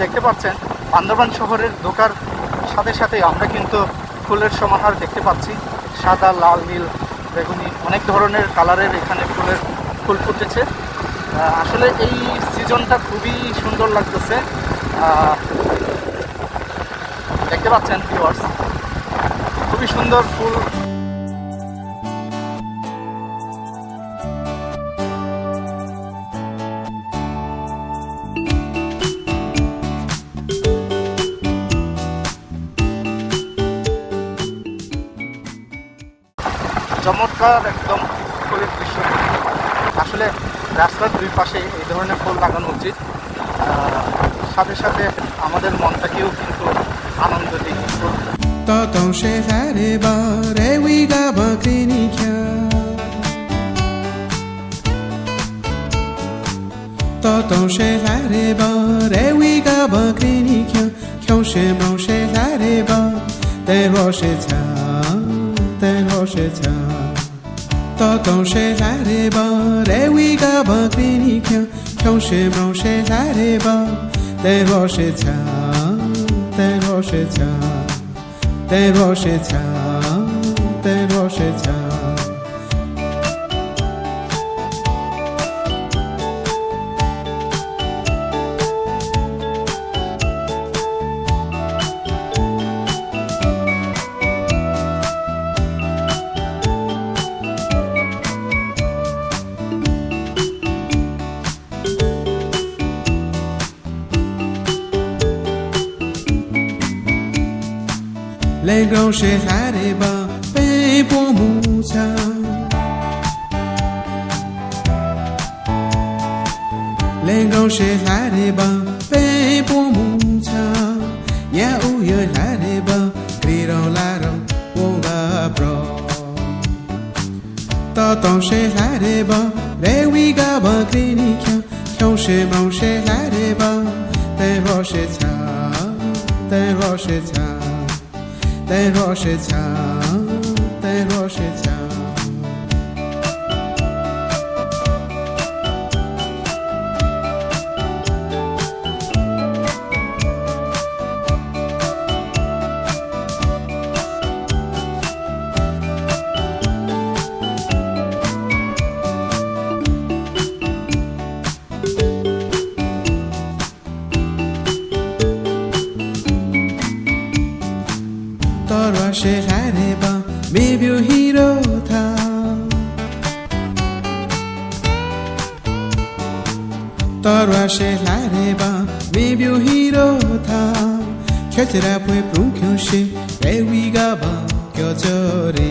দেখতে পাচ্ছেন, বান্দরবান শহরের দোকার সাথে সাথে আমরা কিন্তু ফুলের সমাহার দেখতে পাচ্ছি। সাদা, লাল, নীল, বেগুনি অনেক ধরনের কালারের এখানে ফুলের ফুল ফুটেছে। আসলে এই সিজনটা খুবই সুন্দর লাগতেছে। দেখতে পাচ্ছেন ভিউয়ার্স খুবই সুন্দর ফুল চমৎকার একদম ফুলের দৃশ্য। আসলে রাস্তার দুই পাশে এই ধরনের ফুল লাগানো উচিত। সাথে সাথে আমাদের মনটাকেও কিন্তু আনন্দ দিয়ে ছা ton chez la réba, les wiga ba clinique, ton chez mon chez la réba, les roches cha, les roches cha, les roches cha. ချာတဲ့ရောရှိချာ လေကောင်ရှိထားတယ်ပါပေးပေါ်မှုချာလေကောင်ရှိထားတယ်ပါပေးပေါ်မှုချာညဥ်ရထားတယ်ပါပြေတော်လာတော့ဝုန်းကပရောတော်တောင်ရှိထားတယ်ပါလေဝီကပါကလေးနီချော 泪落谁家？বসে হ্যারে বা বেবিউ হিরো থা তরওয়াশে হ্যারে বা বেবিউ হিরো থা খেচরা পুয়ে প্রুখ্যুষে বেউই গাবা কে জরে।